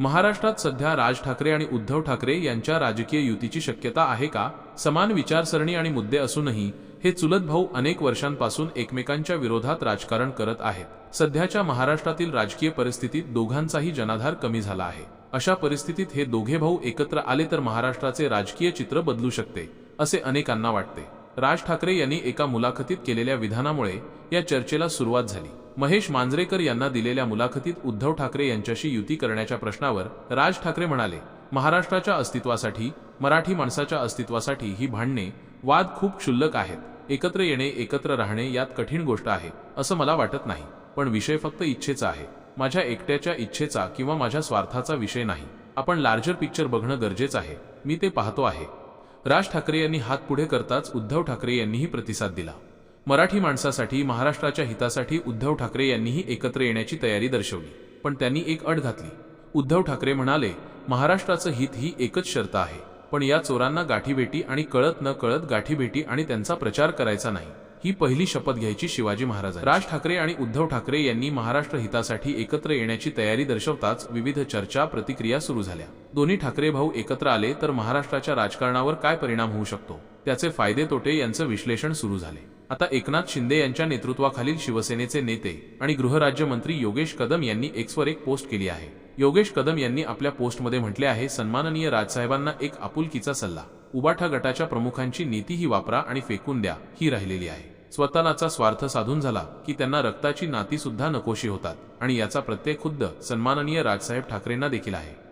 महाराष्ट्रात सध्या राज ठाकरे आणि उद्धव ठाकरे यांच्या राजकीय युतीची शक्यता आहे का? समान विचारसरणी आणि मुद्दे असूनही हे चुलत भाऊ अनेक वर्षांपासून एकमेकांच्या विरोधात राजकारण करत आहेत. सध्याच्या महाराष्ट्रातील राजकीय परिस्थितीत दोघांचाही जनाधार कमी झाला आहे. अशा परिस्थितीत हे दोघे भाऊ एकत्र आले तर महाराष्ट्राचे राजकीय चित्र बदलू शकते असे अनेकांना वाटते. राज ठाकरे यांनी एका मुलाखतीत केलेल्या विधानामुळे या चर्चेला सुरुवात झाली. महेश मांजरेकर यांना दिलेल्या मुलाखतीत उद्धव ठाकरे यांच्याशी युती करण्याच्या प्रश्नावर राज ठाकरे म्हणाले महाराष्ट्राच्या अस्तित्वासाठी मराठी माणसाच्या अस्तित्वासाठी ही भांडणे वाद खूप क्षुल्लक आहेत. एकत्र येणे एकत्र राहणे यात कठीण गोष्ट आहे असं मला वाटत नाही. पण विषय फक्त इच्छेचा आहे. माझ्या एकट्याच्या इच्छेचा किंवा माझ्या स्वार्थाचा विषय नाही. आपण लार्जर पिक्चर बघणं गरजेचं आहे. मी ते पाहतो आहे. राज ठाकरे यांनी हात पुढे करताच उद्धव ठाकरे यांनीही प्रतिसाद दिला. मराठी माणसासाठी महाराष्ट्राच्या हितासाठी उद्धव ठाकरे यांनीही एकत्र येण्याची तयारी दर्शवली. पण त्यांनी एक अट घातली. उद्धव ठाकरे म्हणाले महाराष्ट्राचं हित ही एकच शर्त आहे. पण या चोरांना गाठीभेटी आणि कळत न कळत गाठीभेटी आणि त्यांचा प्रचार करायचा नाही. ही पहिली शपथ घ्यायची शिवाजी महाराज राज ठाकरे आणि उद्धव ठाकरे यांनी महाराष्ट्र हितासाठी एकत्र येण्याची तयारी दर्शवताच विविध चर्चा प्रतिक्रिया सुरू झाल्या. दोन्ही ठाकरे भाऊ एकत्र आले तर महाराष्ट्राच्या राजकारणावर काय परिणाम होऊ शकतो? त्याचे फायदे तोटे यांचं विश्लेषण सुरू झाले. आता एकनाथ शिंदे यांच्या नेतृत्वाखालील शिवसेनेचे नेते आणि गृहराज्यमंत्री योगेश कदम यांनी एक्सवर एक पोस्ट केली आहे. योगेश कदम यांनी आपल्या पोस्टमध्ये म्हटले आहे सन्माननीय राजसाहेबांना एक आपुलकीचा सल्ला. उबाठा गटाच्या प्रमुखांची नीती ही वापरा आणि फेकून द्या ही राहिलेली आहे. स्वतःचा स्वार्थ साधून झाला की त्यांना रक्ताची नाती सुद्धा नकोशी होतात आणि याचा प्रत्येक खुद्द सन्माननीय राजसाहेब ठाकरेंना देखील आहे.